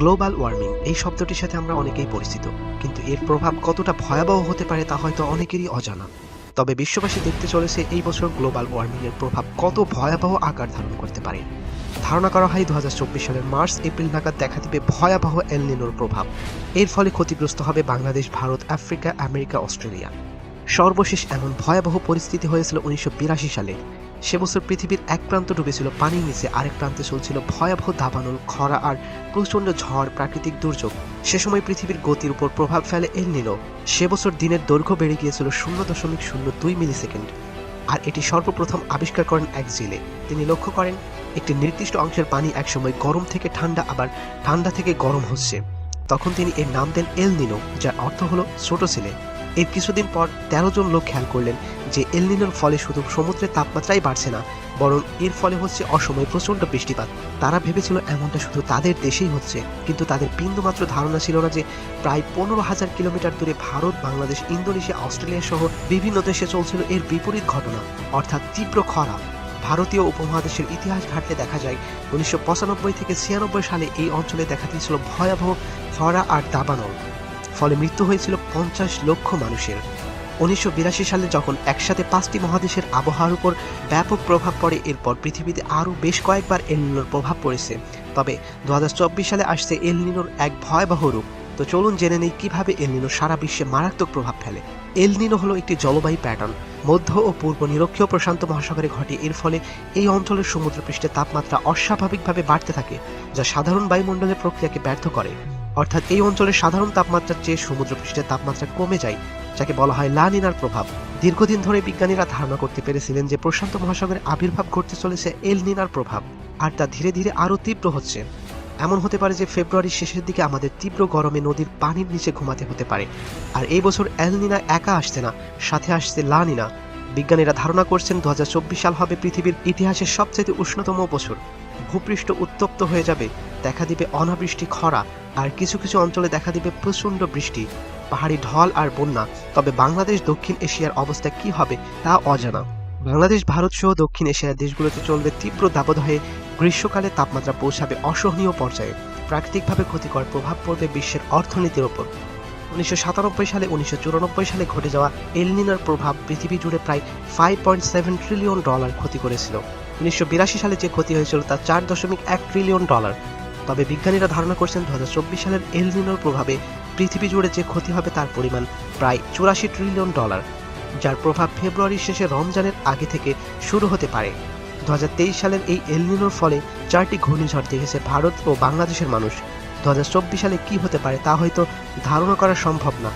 Global warming, এই শব্দটির সাথে আমরা অনেকেই পরিচিত। কিন্তু এর প্রভাব কতটা ভয়াবহ হতে পারে তা হয়তো অনেকেরই অজানা। তবে বিশ্ববাসী দেখতে চলেছে এই বছর গ্লোবাল ওয়ার্মিং এর প্রভাব কত ভয়াবহ আকার ধারণ করতে পারে। ধারণা করা হয় দু হাজার চব্বিশ সালের মার্চ, এপ্রিল নাগাদ দেখা দিবে ভয়াবহ এলনিনোর প্রভাব। এর ফলে ক্ষতিগ্রস্ত হবে Bangladesh, Bharat, Africa, America, Australia. সর্বশেষ এমন ভয়াবহ পরিস্থিতি হয়েছিল উনিশশো বিরাশি সালে সে বছর পৃথিবীর এক প্রান্ত ডুবেছিল, পানির নিচে আরেক প্রান্তে চলছিল ভয়াবহ দাবানল, খরা আর প্রচণ্ড ঝড়, প্রাকৃতিক দুর্যোগ। সে সময় পৃথিবীর গতির উপর প্রভাব ফেলে এল নিল সে বছর দিনের দৈর্ঘ্য বেড়ে গিয়েছিল শূন্য দশমিক শূন্য দুই মিলি সেকেন্ড আর এটি সর্বপ্রথম আবিষ্কার করেন এক জেলে। তিনি লক্ষ্য করেন, একটি নির্দিষ্ট অংশের পানি একসময় গরম থেকে ঠান্ডা, আবার ঠান্ডা থেকে গরম হচ্ছে। তখন তিনি এর নাম দেন এল নিনো যার অর্থ হলো ছোট ছেলে এর কিছুদিন পর তেরো জন লোক খেয়াল করলেন যে এলনিনোর ফলে শুধু সমুদ্রের তাপমাত্রাই বাড়ছে না, বরং এর ফলে হচ্ছে অসময়ে প্রচণ্ড বৃষ্টিপাত। তারা ভেবেছিল এমনটা শুধু তাদের দেশেই হচ্ছে, কিন্তু তাদের বিন্দুমাত্র ধারণা ছিল না যে প্রায় পনেরো হাজার কিলোমিটার দূরে ভারত, বাংলাদেশ, ইন্দোনেশিয়া, অস্ট্রেলিয়া সহ বিভিন্ন দেশে চলছিল এর বিপরীত ঘটনা, অর্থাৎ তীব্র খরা। ভারতীয় উপমহাদেশের ইতিহাস ঘাটলে দেখা যায়, উনিশশো পঁচানব্বই থেকে ছিয়ানব্বই সালে এই অঞ্চলে দেখা দিয়েছিল ভয়াবহ খরা আর দাবানল। ফলে মৃত্যু হয়েছিল পঞ্চাশ লক্ষ মানুষের। উনিশশো বিরাশি সালে যখন একসাথে পাঁচটি মহাদেশের আবহাওয়ার উপর ব্যাপক প্রভাব পড়ে, এরপর পৃথিবীতে আরও বেশ কয়েকবার এলনিনোর প্রভাব পড়েছে। তবে দু হাজার চব্বিশ সালে আসছে এলনিনোর এক ভয়াবহ রূপ। তো চলুন জেনে নেই কীভাবে এলনিনো সারা বিশ্বে মারাত্মক প্রভাব ফেলে। এলনিনো হলো একটি জলবায়ু প্যাটার্ন। মধ্য ও পূর্ব নিরক্ষীয় প্রশান্ত মহাসাগরে ঘটে। এর ফলে এই অঞ্চলের সমুদ্রপৃষ্ঠের তাপমাত্রা অস্বাভাবিকভাবে বাড়তে থাকে, যা সাধারণ বায়ুমণ্ডলের প্রক্রিয়াকে ব্যর্থ করে। অর্থাৎ এই অঞ্চলের সাধারণ তাপমাত্রার চেয়ে সমুদ্রপৃষ্ঠের তাপমাত্রা কমে যায়, যাকে বলা হয় লানিনার প্রভাব। দীর্ঘদিন ধরে বিজ্ঞানীরা ধারণা করতে পেরেছিলেন যে প্রশান্ত মহাসাগরে আবির্ভাব ঘটতে চলেছে এল নিনার প্রভাব, আর তা ধীরে ধীরে আরও তীব্র হচ্ছে। এমন হতে পারে যে ফেব্রুয়ারির শেষের দিকে আমাদের তীব্র গরমে নদীর পানির নিচে ঘুমাতে হতে পারে। আর এই বছর এলনিনা একা আসছে না, সাথে আসছে লানিনা বিজ্ঞানীরা ধারণা করছেন দু হাজার চব্বিশ সাল হবে পৃথিবীর ইতিহাসের সবচেয়ে উষ্ণতম বছর। ভূপৃষ্ঠ উত্তপ্ত হয়ে যাবে, দেখা দিবে অনাবৃষ্টি খরা আর কিছু কিছু অঞ্চলে দেখা দিবে প্রচণ্ড বৃষ্টি, পাহাড়ি ঢল আর বন্যা। তবে বাংলাদেশ দক্ষিণ এশিয়ার অবস্থা কি হবে তা অজানা। বাংলাদেশ, ভারত সহ দক্ষিণ এশিয়ার দেশগুলোতে চলবে তীব্র দাবদাহে। গ্রীষ্মকালে তাপমাত্রা পৌঁছাবে অসহনীয় পর্যায়ে। প্রাকৃতিকভাবে ক্ষতিকর প্রভাব পড়বে বিশ্বের অর্থনীতির ওপর। উনিশশো সাতানব্বই সালে উনিশশো চুরানব্বই সালে ঘটে যাওয়া এলনিনার প্রভাব পৃথিবী জুড়ে প্রায় five point seven trillion dollar ক্ষতি করেছিল। উনিশশো বিরাশি সালে যে ক্ষতি হয়েছিল তা চার দশমিক এক ট্রিলিয়ন ডলার তবে বিজ্ঞানীরা ধারণা করছেন দু হাজার চব্বিশ সালের এলনিনোর প্রভাবে পৃথিবী জুড়ে যে ক্ষতি হবে তার পরিমাণ প্রায় চুরাশি ট্রিলিয়ন ডলার, যার প্রভাব ফেব্রুয়ারির শেষে রমজানের আগে থেকে শুরু হতে পারে। দু হাজার তেইশ সালের এই এলনিনোর ফলে চারটি ঘূর্ণিঝড় দেখেছে ভারত ও বাংলাদেশের মানুষ। দু হাজার চব্বিশ সালে কি হতে পারে তা হয়তো ধারণা করা সম্ভব না।